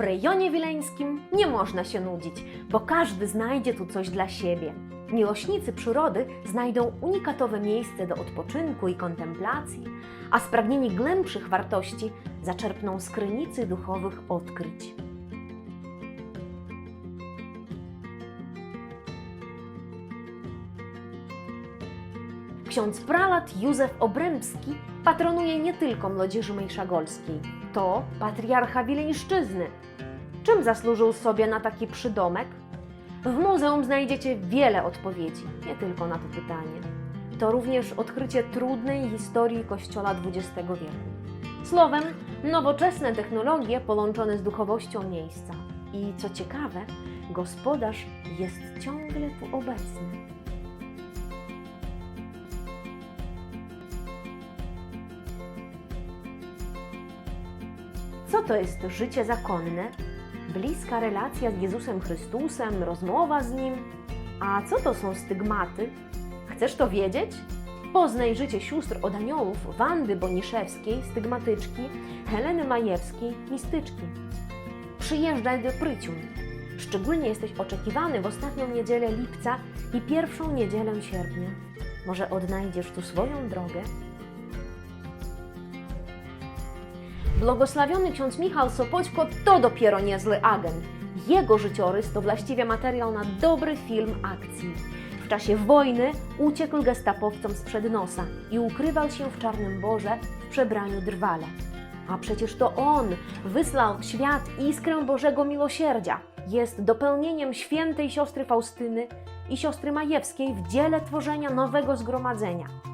W rejonie wileńskim nie można się nudzić, bo każdy znajdzie tu coś dla siebie. Miłośnicy przyrody znajdą unikatowe miejsce do odpoczynku i kontemplacji, a spragnieni głębszych wartości zaczerpną z krynicy duchowych odkryć. Ksiądz pralat Józef Obrębski patronuje nie tylko młodzieży mejszagolskiej. To patriarcha Wileńszczyzny. Czym zasłużył sobie na taki przydomek? W muzeum znajdziecie wiele odpowiedzi, nie tylko na to pytanie. To również odkrycie trudnej historii Kościoła XX wieku. Słowem, nowoczesne technologie połączone z duchowością miejsca. I co ciekawe, gospodarz jest ciągle tu obecny. Co to jest życie zakonne? Bliska relacja z Jezusem Chrystusem, rozmowa z Nim? A co to są stygmaty? Chcesz to wiedzieć? Poznaj życie sióstr od aniołów Wandy Boniszewskiej, stygmatyczki, Heleny Majewskiej, mistyczki. Przyjeżdżaj do Pryciun. Szczególnie jesteś oczekiwany w ostatnią niedzielę lipca i pierwszą niedzielę sierpnia. Może odnajdziesz tu swoją drogę? Błogosławiony ksiądz Michał Sopoćko to dopiero niezły agent. Jego życiorys to właściwie materiał na dobry film akcji. W czasie wojny uciekł gestapowcom sprzed nosa i ukrywał się w Czarnym Borze w przebraniu drwala. A przecież to on wysłał w świat iskrę Bożego Miłosierdzia. Jest dopełnieniem świętej siostry Faustyny i siostry Majewskiej w dziele tworzenia nowego zgromadzenia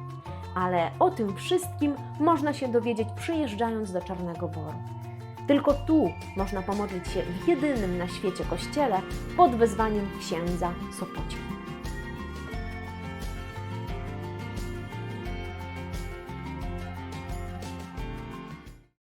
ale o tym wszystkim można się dowiedzieć przyjeżdżając do Czarnego Boru. Tylko tu można pomodlić się w jedynym na świecie kościele pod wezwaniem księdza Sopocika.